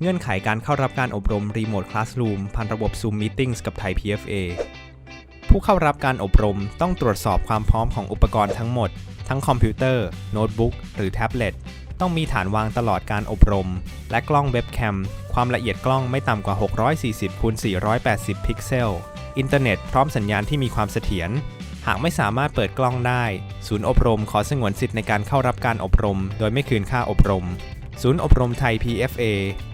เงื่อนไขการเข้ารับการอบรม Remote Classroom ผ่านระบบ Zoom Meetings กับไทย PFA ผู้เข้ารับการอบรมต้องตรวจสอบความพร้อมของอุปกรณ์ทั้งหมด ทั้งคอมพิวเตอร์ โน้ตบุ๊ก หรือแท็บเล็ต ต้องมีฐานวางตลอดการอบรม และกล้องเว็บแคม ความละเอียดกล้องไม่ต่ำกว่า 640คูณ480 พิกเซล อินเทอร์เน็ตพร้อมสัญญาณที่มีความเสถียร หากไม่สามารถเปิดกล้องได้ ศูนย์อบรมขอสงวนสิทธิ์ในการเข้ารับการอบรม โดยไม่คืนค่าอบรม ศูนย์อบรมไทย PFA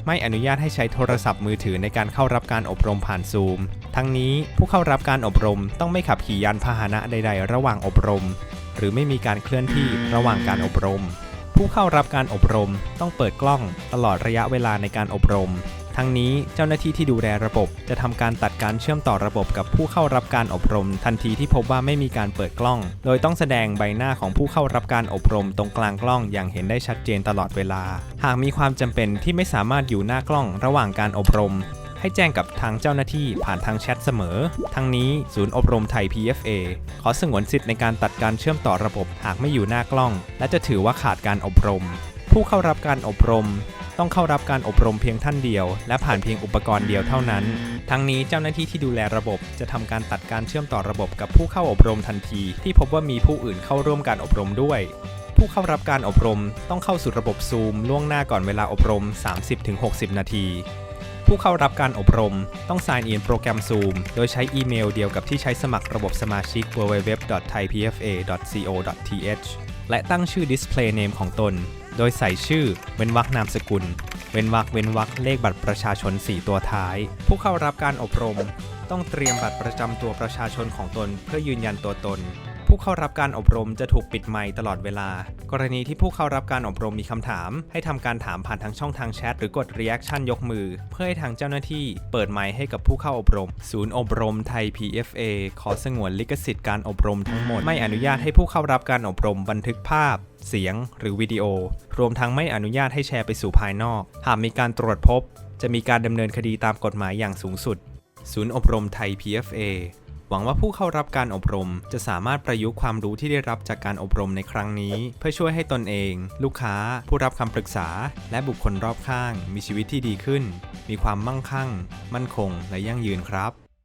ไม่อนุญาตให้ใช้โทรศัพท์มือถือในการเข้ารับการอบรมผ่านซูม ทั้งนี้ผู้เข้ารับการอบรมต้องไม่ขับขี่ยานพาหนะใด ๆ ระหว่างอบรม หรือไม่มีการเคลื่อนที่ระหว่างการอบรม ผู้เข้ารับการอบรมต้องเปิดกล้องตลอดระยะเวลาในการอบรม ทั้งนี้เจ้าหน้าที่ที่ดูแลระบบ จะทำการตัดการเชื่อมต่อระบบกับผู้เข้ารับการอบรม ทันทีที่พบว่าไม่มีการเปิดกล้อง โดยต้องแสดงใบหน้าของผู้เข้ารับการอบรมตรงกลางกล้องอย่างเห็นได้ชัดเจนตลอดเวลา หากมีความจำเป็นที่ไม่สามารถอยู่หน้ากล้องระหว่างการอบรมให้แจ้งกับทางเจ้าหน้าที่ผ่านทางแชทเสมอ ทั้งนี้ศูนย์อบรมไทย PFA ขอสงวนสิทธิ์ในการตัดการเชื่อมต่อระบบหากไม่อยู่หน้ากล้อง และจะถือว่าขาดการอบรม ผู้เข้ารับการอบรม ต้องเข้ารับการอบรมเพียงท่านเดียว และผ่านเพียงอุปกรณ์เดียวเท่านั้น ทั้งนี้เจ้าหน้าที่ที่ดูแลระบบ จะทำการตัดการเชื่อมต่อระบบกับผู้เข้าอบรมทันที ที่พบว่ามีผู้อื่นเข้าร่วมการอบรมด้วยผู้เข้ารับการอบรมต้องเข้าสู่ระบบซูมล่วงหน้าก่อนเวลาอบรม 30-60 นาที ผู้เข้ารับการอบรมต้อง sign in โปรแกรม Zoom โดยใช้อีเมลเดียวกับที่ใช้สมัครระบบสมาชิก www.thaipfa.co.th และตั้งชื่อ display name ของตน โดยใส่ชื่อ เว้นวรรคนามสกุล เว้นวรรคเว้นวรรคเลขบัตรประชาชน 4 ตัวท้าย ผู้เข้ารับการอบรม ต้องเตรียมบัตรประจำตัวประชาชนของตน เพื่อยืนยันตัวตน ผู้เข้ารับการอบรมจะถูกปิดไมค์ตลอดเวลา กรณีที่ผู้เข้ารับการอบรมมีคำถาม ให้ทำการถามผ่านทางช่องทางแชทหรือกด reaction ยกมือ เพื่อให้ทางเจ้าหน้าที่เปิดไมค์ให้กับผู้เข้าอบรม ศูนย์อบรมไทย PFA ขอสงวนลิขสิทธิ์การอบรมทั้งหมด ไม่อนุญาตให้ผู้เข้ารับการอบรมบันทึกภาพเสียงหรือวิดีโอ รวมทั้งไม่อนุญาตให้แชร์ไปสู่ภายนอก หากมีการตรวจพบ จะมีการดำเนินคดีตามกฎหมายอย่างสูงสุด ศูนย์อบรมไทย PFA วังว่าผู้เข้ารับการอบรม จะสามารถประยุกต์ความรู้ที่ได้รับจากการอบรมในครั้งนี้ เพื่อช่วยให้ตนเอง ลูกค้า ผู้รับคำปรึกษา และบุคคลรอบข้าง มีชีวิตที่ดีขึ้น มีความมั่งคั่ง มั่นคง และยั่งยืนครับ